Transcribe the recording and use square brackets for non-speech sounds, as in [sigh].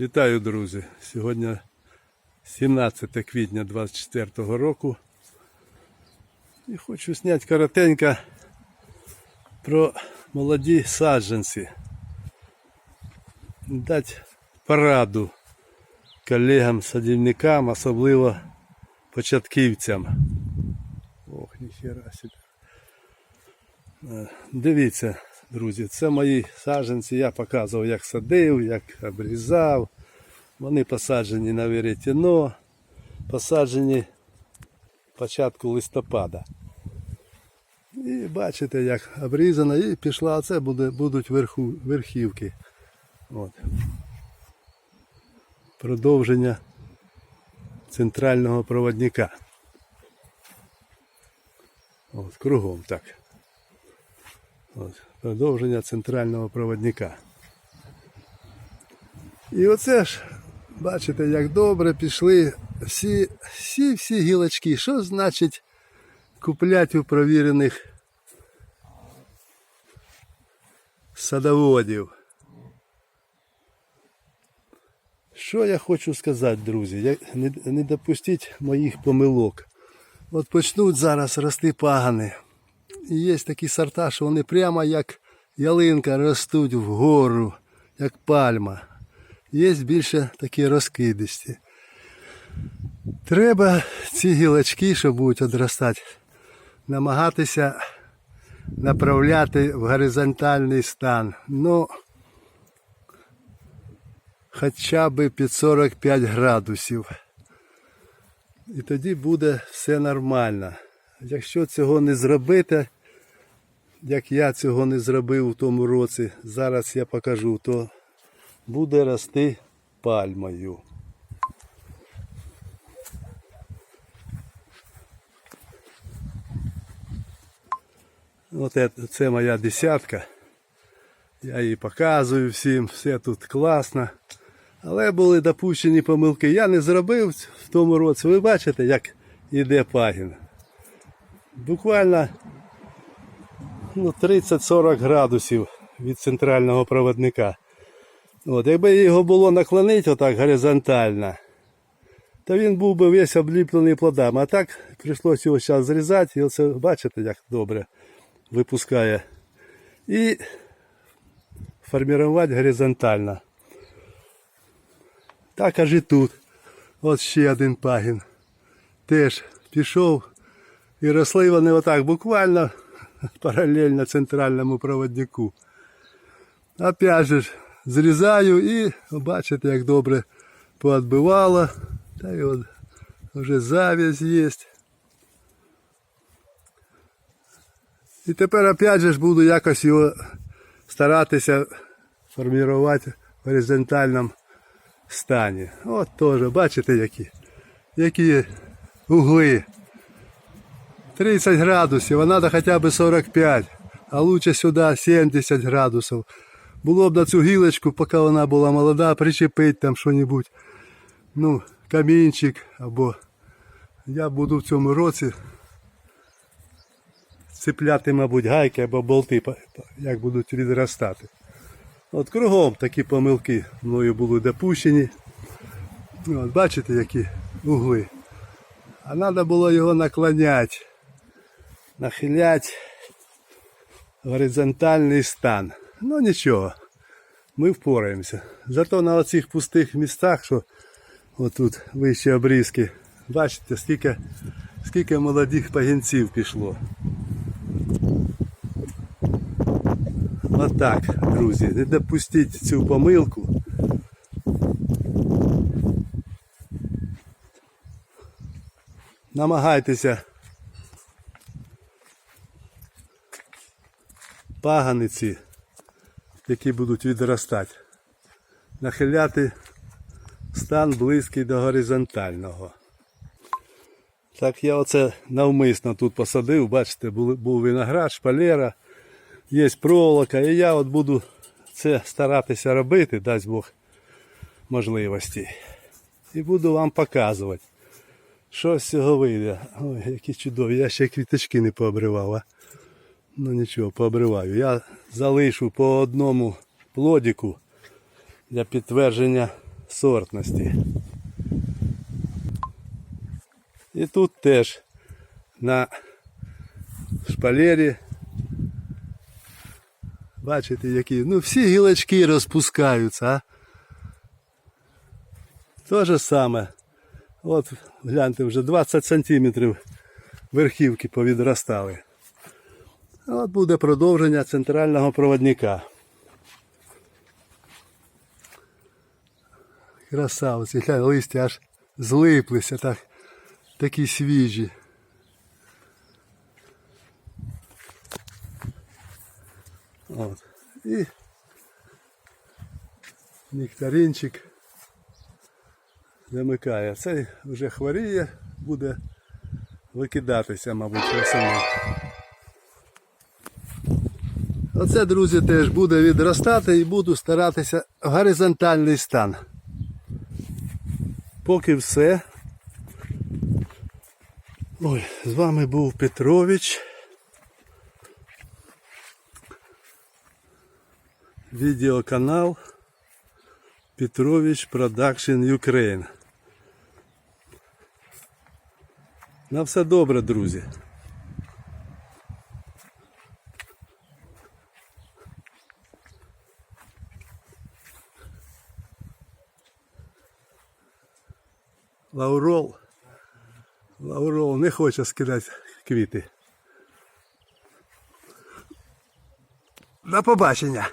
Вітаю, друзі! Сьогодні 17 квітня 24 року. І хочу зняти коротенько про молоді саджанці. Дати пораду колегам садівникам, особливо початківцям. Ох, ніхера собі. Е, Дивіться, друзі, це мої саджанці. Я показував, як садив, як обрізав. Вони посаджені на веретено, посаджені початку листопада. І бачите, як обрізано, і пішла, а це буде, будуть верху, верхівки. От. Продовження центрального проводника. От, кругом так. От, продовження центрального проводника. І оце ж, бачите, як добре пішли всі, всі, всі гілочки. Що значить купляти у провірених садоводів? Що я хочу сказати, друзі? Не, допустіть моїх помилок. От почнуть зараз рости пагани. І є такі сорта, що вони прямо як ялинка ростуть вгору, як пальма. Є більше такі розкидисті. Треба ці гілочки, що будуть одростати, намагатися направляти в горизонтальний стан. Ну, хоча б під 45 градусів. І тоді буде все нормально. Якщо цього не зробити, як я цього не зробив у тому році, зараз я покажу, то буде рости пальмою. От це, це моя десятка. Я її показую всім, все тут класно. Але були допущені помилки. Я не зробив в тому році. Ви бачите, як іде пагін. Буквально ну, 30-40 градусів від центрального проводника. От, якби його було наклонити отак горизонтально, то він був би весь обліплений плодами. А так прийшлося його зараз зрізати, і оце бачите, як добре випускає. І формувати горизонтально. Так аж і тут. От ще один пагін. Теж пішов і росли вони отак буквально [laughs] паралельно центральному проводнику. Опять же зрізаю і бачите, як добре поотбивало. Та й от вже завязь є. І тепер опять же ж буду якось його старатися формувати в горизонтальному стані. От теж, бачите, які, які угли. 30 градусів, а треба хоча б 45, а лучше сюди 70 градусів. Було б на цю гілочку, поки вона була молода, причепити там що-небудь. Ну, камінчик або я буду в цьому році цепляти, мабуть, гайки або болти, як будуть відростати. От кругом такі помилки мною були допущені. От, бачите, які угли. А треба було його наклоняти, нахиляти горизонтальний стан. Ну нічого, ми впораємося. Зато на оцих пустих містах, що отут вищі обрізки, бачите, скільки, скільки молодих пагінців пішло. Отак, друзі, не допустіть цю помилку. Намагайтеся паганиці, які будуть відростати, нахиляти стан близький до горизонтального. Так я оце навмисно тут посадив, бачите, був виноград, шпалера, є проволока, і я от буду це старатися робити, дасть Бог можливості. І буду вам показувати, що з цього вийде. Ой, які чудові, я ще квіточки не пообривав, а? Ну нічого, пообриваю. Я залишу по одному плодіку для підтвердження сортності. І тут теж на шпалері. Бачите, які. Ну, всі гілочки розпускаються, а? То же саме. От гляньте, вже 20 сантиметрів верхівки повідростали. От буде продовження центрального проводника. Красавці, глянь, листя аж злиплися, так, такі свіжі. От. І нектаринчик замикає. Цей вже хворіє, буде викидатися, мабуть, весною. Оце, друзі, теж буде відростати і буду старатися в горизонтальний стан. Поки все. Ой, з вами був Петрович. Відеоканал Петрович Продакшн Ukraine. На все добре, друзі. Лаурол. Лаурол не хоче скидати квіти. До побачення.